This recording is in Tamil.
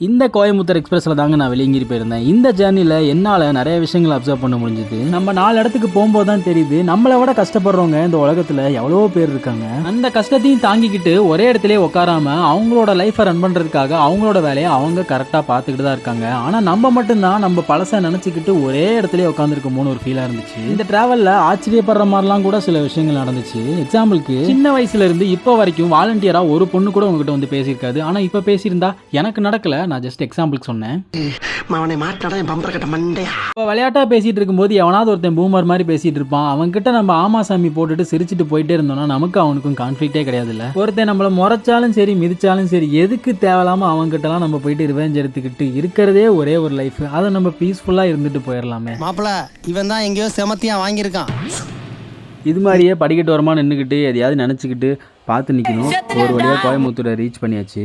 இந்த கோயம்புத்தூர் எக்ஸ்பிரஸில் தாங்க நான் வெளியேங்கி போயிருந்தேன். இந்த ஜேர்னியில் என்னால் நிறைய விஷயங்களை அப்சர்வ் பண்ண முடிஞ்சுது. நம்ம நாலு இடத்துக்கு போகும்போது தான் தெரியுது நம்மளை விட கஷ்டப்படுறவங்க இந்த உலகத்தில் எவ்வளவோ பேர் இருக்காங்க. அந்த கஷ்டத்தையும் தாங்கிக்கிட்டு ஒரே இடத்துலயே உட்காராம அவங்களோட லைஃப்பை ரன் பண்ணுறதுக்காக அவங்களோட வேலையை அவங்க கரெக்டாக பார்த்துக்கிட்டு தான் இருக்காங்க. ஆனால் நம்ம மட்டும்தான் நம்ம பழசை நினச்சிக்கிட்டு ஒரே இடத்துலயே உட்காந்துருக்கோமோன்னு ஒரு ஃபீலாக இருந்துச்சு. இந்த ட்ராவலில் ஆச்சரியப்படுற மாதிரிலாம் கூட சில விஷயங்கள் நடந்துச்சு. எக்ஸாம்பிளுக்கு சின்ன வயசுலேருந்து இப்போ வரைக்கும் வாலண்டியராக ஒரு பொண்ணு கூட உங்ககிட்ட வந்து பேசியிருக்காது. ஆனால் இப்போ பேசியிருந்தா எனக்கு நடக்கலை. நான் ஜஸ்ட் எக்ஸாம்பிளுக்கு சொன்னேன். அவனை மாட்டாடா என் பம்பர கட்ட மண்டையா? இப்போ விளையாட்டாக பேசிகிட்டு இருக்கும்போது எவனாவது ஒருத்தன் பூமர் மாதிரி பேசிகிட்டு இருப்பான். அவன்கிட்ட நம்ம ஆமா சாமி போட்டுட்டு சிரிச்சிட்டு போயிட்டே இருந்தோம்னா நமக்கு அவனுக்கும் கான்ஃப்ளிக்டே கிடையாதுல்ல. ஒருத்தன் நம்மளை முறைச்சாலும் சரி மிதிச்சாலும் சரி எதுக்கு தேவையில்லாம அவன்கிட்டலாம் நம்ம போயிட்டு ரிவெஞ்ச் எடுத்துக்கிட்டு இருக்கிறதே ஒரே ஒரு லைஃப் அதை நம்ம பீஸ்ஃபுல்லாக இருந்துட்டு போயிடலாமே. மாப்பிள இவன் தான் எங்கேயோ செமத்தியா வாங்கியிருக்கான். இது மாதிரியே படிக்கட்டு வரமா நின்றுக்கிட்டு எதையாவது நினச்சிக்கிட்டு பார்த்து நிற்கணும் ஒரு வழியாக கோயம்புத்தூரை ரீச் பண்ணியாச்சு.